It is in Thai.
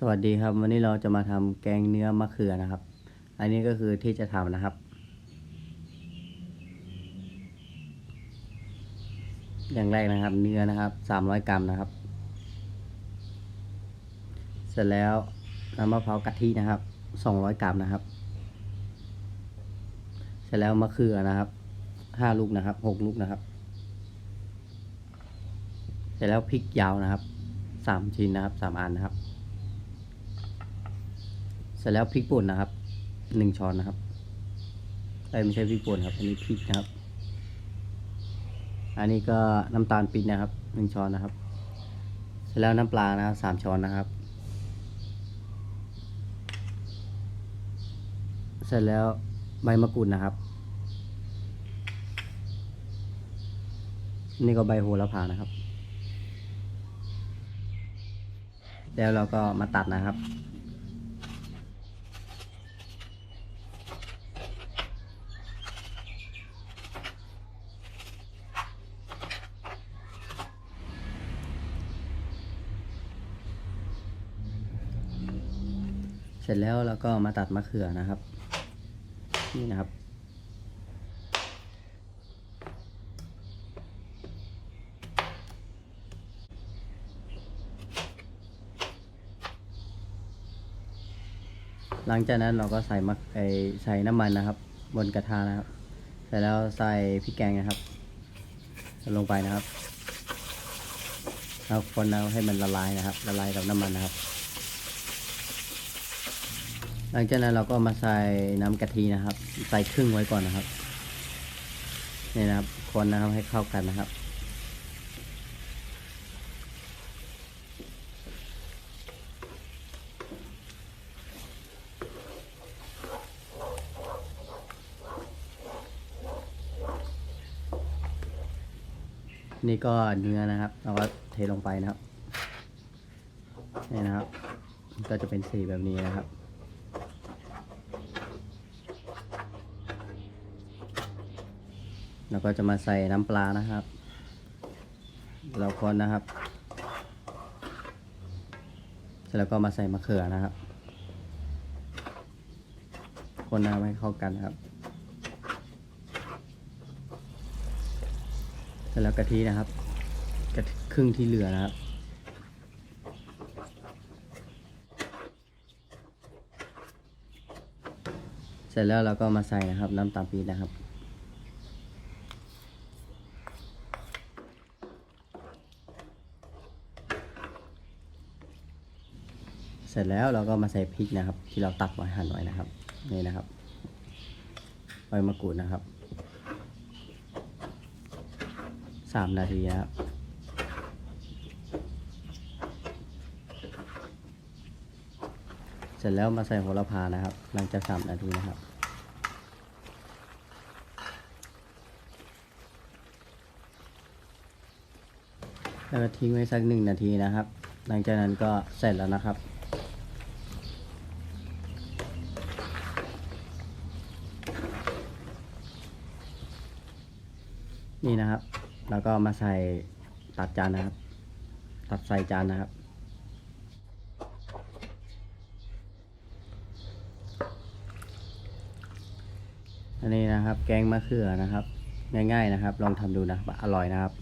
สวัสดีครับ วันนี้เราจะมาทำแกงเนื้อมะเขือนะครับ อันนี้ก็คือที่จะทำนะครับ อย่างแรกนะครับ เนื้อนะครับสามร้อยกรัมนะครับ เสร็จแล้วน้ำมะพร้าวกะทินะครับสองร้อยกรัมนะครับ เสร็จแล้วมะเขือนะครับห้าลูกนะครับหกลูกนะครับ เสร็จแล้วพริกยาวนะครับสามชิ้นนะครับสามอันนะครับ ร็จแล้วพริกป่นนะครับหนึ่งช้อนนะครับเอ้ไม่ใช่พริกป่นครับ อันนี้พริกนะครับ อันนี้ก็น้ำตาลปี๊บนะครับหนึ่งช้อนนะครับ เสร็จแล้วน้ำปลานะครับสามช้อนนะครับ เสร็จแล้วใบมะกรูดนะครับ นี่ก็ใบโหระพานะครับ แล้วเราก็มาตัดนะครับ เสร็จแล้วเราก็มาตัดมะเขือนะครับ นี่นะครับ หลังจากนั้นเราก็ใส่มะไอใส่น้ำมันนะครับ บนกระทะนะครับเสร็จแล้วใส่พริกแกงนะครับ ลงไปนะครับแล้วคนเอาให้มันละลายนะครับ ละลายกับน้ำมันนะครับ หลังจากนั้นเราก็มาใส่น้ำกะทินะครับ ใส่ครึ่งไว้ก่อนนะครับนี่นะครับคนนะครับให้เข้ากันนะครับ นี่ก็เนื้อนะครับเราก็เทลงไปนะครับนี่นะครับ ก็จะเป็นสีแบบนี้นะครับ แล้วก็จะมาใส่น้ำปลานะครับ เราคนนะครับ เสร็จแล้วก็มาใส่มะเขือนะครับ คนนะครับให้เข้ากันนะครับ เสร็จแล้วกะทินะครับกะทิครึ่งที่เหลือนะครับเสร็จแล้วเราก็มาใส่นะครับน้ำตาลปี๊บนะครับ สร็จแล้วเราก็มาใส่พริกนะครับ ที่เราตัดไว้หั่นไว้นะครับนี่นะครับใบมะกรูดนะครับสามนาทีนะครับเสร็จแล้วมาใส่โหระพานะครับ หลังจากสามนาทีนะครับ แล้วก็ทิ้งไว้สักหนึ่งนาทีนะครับ หลังจากนั้นก็เสร็จแล้วนะครับ นี่นะครับ แล้วก็มาใส่ตัดจานนะครับ ตัดใส่จานนะครับ อันนี้นะครับ แกงมะเขือนะครับ ง่ายๆนะครับ ลองทำดูนะครับอร่อยนะครับ